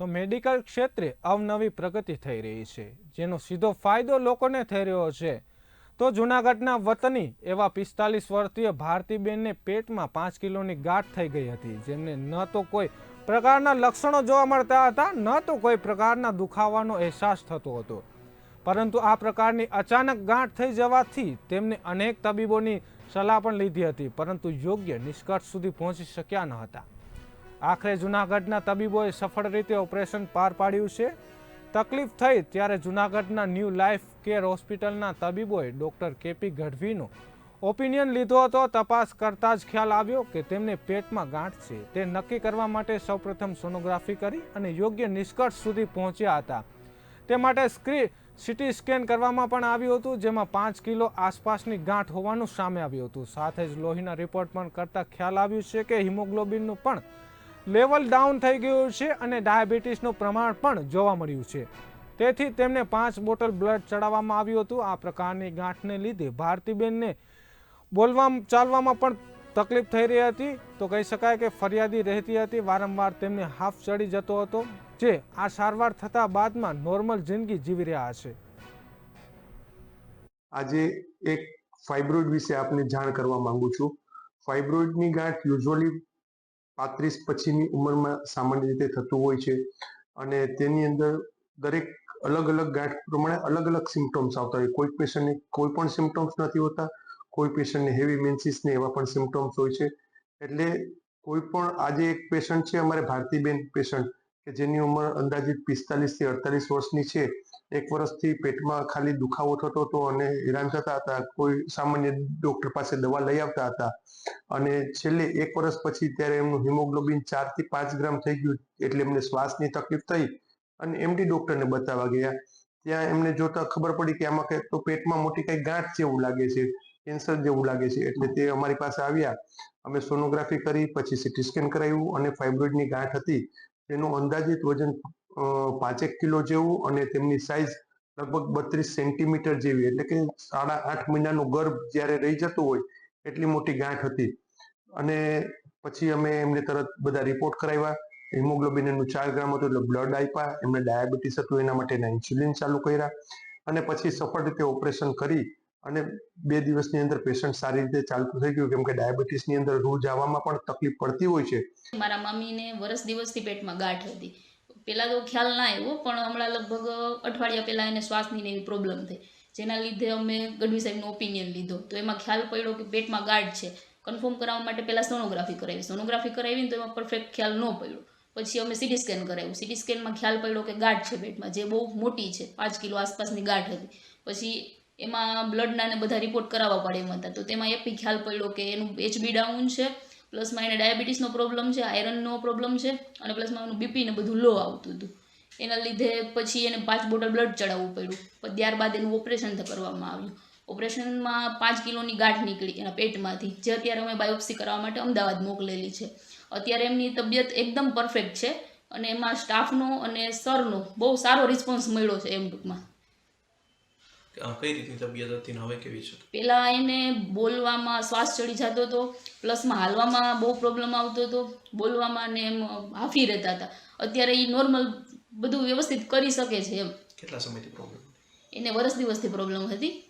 તો મેડિકલ ક્ષેત્રે અવનવી પ્રગતિ થઈ રહી છે, જેનો સીધો ફાયદો લોકોને થઈ રહ્યો છે. તો જૂનાગઢના વતની એવા પિસ્તાલીસ વર્ષીય ભારતીબેનને પેટમાં પાંચ કિલોની ગાંઠ થઈ ગઈ હતી. જેમને ન તો કોઈ પ્રકારના લક્ષણો જોવા મળતા હતા, ન તો કોઈ પ્રકારના દુખાવાનો અહેસાસ થતો હતો. પરંતુ આ પ્રકારની અચાનક ગાંઠ થઈ જવાથી તેમને અનેક તબીબોની સલાહ પણ લીધી હતી, પરંતુ યોગ્ય નિષ્કર્ષ સુધી પહોંચી શક્યા ન હતા. આખરે જૂનાગઢના તબીબોએ સફળ રીતે ઓપરેશન પાર પાડ્યું છે. તકલીફ થઈ ત્યારે જૂનાગઢના ન્યૂ લાઈફ કેર હોસ્પિટલના તબીબોએ ડૉક્ટર કેપી ગઢવીનો ઓપિનિયન લીધો હતો. તપાસ કરતાં જ ખ્યાલ આવ્યો કે તેમને પેટમાં ગાંઠ છે. તે નક્કી કરવા માટે સૌપ્રથમ સોનોગ્રાફી કરી અને યોગ્ય નિષ્કર્ષ સુધી પહોંચ્યા હતા. તે માટે સ્ક્રી, સિટી સ્કેન કરવામાં પણ આવ્યું હતું, જેમાં પાંચ કિલો આસપાસની ગાંઠ હોવાનું સામે આવ્યું હતું. સાથે જ લોહીના રિપોર્ટ પણ કરતાં ખ્યાલ આવ્યું છે કે હિમોગ્લોબિનનું પણ લેવલ ડાઉન થઈ ગયું છે અને ડાયાબિટીસનું પ્રમાણ પણ જોવા મળ્યું છે. તેથી તેમને પાંચ બોટલ બ્લડ ચડાવવામાં આવ્યું હતું. આ પ્રકારની ગાંઠને લીધે ભારતીબેનને બોલવા ચાલવામાં પણ તકલીફ થઈ રહી હતી. તો કહી શકાય કે ફરિયાદી રહેતી હતી. વારંવાર તેમને હાફ ચડી જતો હતો, જે આ સારવાર થતા બાદમાં નોર્મલ જિંદગી જીવી રહ્યા છે. આજે એક ફાઇબ્રોઇડ વિશે આપને જાણ કરવા માંગુ છું. ફાઇબ્રોઇડની ગાંઠ યુઝ્યુઅલી પાંત્રીસ પછીની ઉંમરમાં સામાન્ય રીતે થતું હોય છે. અને તેની અંદર દરેક અલગ અલગ ગાંઠ પ્રમાણે અલગ અલગ સિમ્ટમ્સ આવતા હોય. કોઈ પેશન્ટને કોઈ પણ સિમ્ટમ્સ નથી હોતા. કોઈ પેશન્ટને હેવી મેન્સિસ ને એવા પણ સિમ્ટમ્સ હોય છે. એટલે કોઈ પણ આજે એક પેશન્ટ છે, અમારે ભારતીબેન પેશન્ટ કે જેની ઉંમર અંદાજિત પિસ્તાલીસથી અડતાલીસ વર્ષની છે. એક વર્ષથી પેટમાં ખાલી દુખાવો થતો હતો અને હેરાન થતા હતા. કોઈ સામાન્ય ડોક્ટર પાસે દવા લઈ આવતા હતા. અને છેલ્લે એક વર્ષ પછી ત્યારે એમનું હિમોગ્લોબિન ચારથી પાંચ ગ્રામ થઈ ગયું એટલે એમને શ્વાસની તકલીફ થઈ અને એમડી ડોક્ટરને બતાવવા ગયા. ત્યાં એમને જોતા ખબર પડી કે આમાં કંઈક તો પેટમાં મોટી કઈ ગાંઠ જેવું લાગે છે, કેન્સર જેવું લાગે છે. એટલે તે અમારી પાસે આવ્યા. અમે સોનોગ્રાફી કરી, પછી સીટી સ્કેન કરાવ્યું અને ફાઇબ્રોઇડની ગાંઠ હતી. તેનું અંદાજિત વજન પાંચેક કિલો જેવું અને તેમની સાઇઝ લગભગ બત્રીસ સેન્ટીમીટર જેવી. એટલે કે સાડા આઠ મહિનાનું ગર્ભ જ્યારે રહી જતું હોય, એટલી મોટી ગાંઠ હતી. અને પછી અમે એમને તરત બધા રિપોર્ટ કરાવ્યા. હિમોગ્લોબિન એનું ચાર ગ્રામ હતું એટલે બ્લડ આપ્યા. એમને ડાયાબિટીસ હતું, એના માટેના ઇન્સ્યુલિન ચાલુ કર્યા. અને પછી સફળ રીતે ઓપરેશન કરી અને બે દિવસની અંદર પેશન્ટ સારી રીતે ચાલતું થઈ ગયું. કેમ કે ડાયાબિટીસની અંદર રૂ જવામાં પણ તકલીફ પડતી હોય છે. મારા મમ્મીને વર્ષ દિવસથી પેટમાં ગાંઠ હતી. પહેલાં તો ખ્યાલ ના આવ્યો, પણ હમણાં લગભગ અઠવાડિયા પહેલાં એને શ્વાસની એવી પ્રોબ્લેમ થઈ. જેના લીધે અમે ગઢવી સાહેબનો ઓપિનિયન લીધો. તો એમાં ખ્યાલ પડ્યો કે પેટમાં ગાઢ છે. કન્ફર્મ કરાવવા માટે પહેલાં સોનોગ્રાફી કરાવી. સોનોગ્રાફી કરાવીને તો એમાં પરફેક્ટ ખ્યાલ ન પડ્યો. પછી અમે સીટી સ્કેન કરાવ્યું. સીટી સ્કેનમાં ખ્યાલ પડ્યો કે ગાંઠ છે પેટમાં. જે બહુ મોટી છે. પાંચ કિલો આસપાસની ગાંઠ હતી. પછી એમાં બ્લડના ને બધા રિપોર્ટ કરાવવા પડે એમ હતા. તો તેમાં એ બી ખ્યાલ પડ્યો કે એનું એચબી ડાઉન છે. પ્લસમાં એને ડાયાબિટીસનો પ્રોબ્લેમ છે, આયરનનો પ્રોબ્લેમ છે, અને પ્લસમાં એનું બીપી ને બધું લો આવતું હતું. એના લીધે પછી એને પાંચ બોટલ બ્લડ ચડાવવું પડ્યું. ત્યારબાદ એનું ઓપરેશન કરવામાં આવ્યું. ઓપરેશનમાં પાંચ કિલોની ગાંઠ નીકળી એના પેટમાંથી, જે અત્યારે અમે બાયોપ્સી કરવા માટે અમદાવાદ મોકલેલી છે. અત્યારે એમની તબિયત એકદમ પરફેક્ટ છે, અને એમાં સ્ટાફનો અને સરનો બહુ સારો રિસ્પોન્સ મળ્યો છે એમ ટૂંકમાં. કઈ રીતની તબિયત હતી ને હવે કેવી છે? પેલા એને બોલવામાં શ્વાસ ચડી જતો હતો પ્લસમાં હાલવામાં બહુ પ્રોબ્લેમ આવતો હતો બોલવામાં ને એમ હાફી રહેતા હતા. અત્યારે એ નોર્મલ બધું વ્યવસ્થિત કરી શકે છે એમ. કેટલા સમયથી પ્રોબ્લેમ એને વરસ દિવસથી પ્રોબ્લેમ હતી.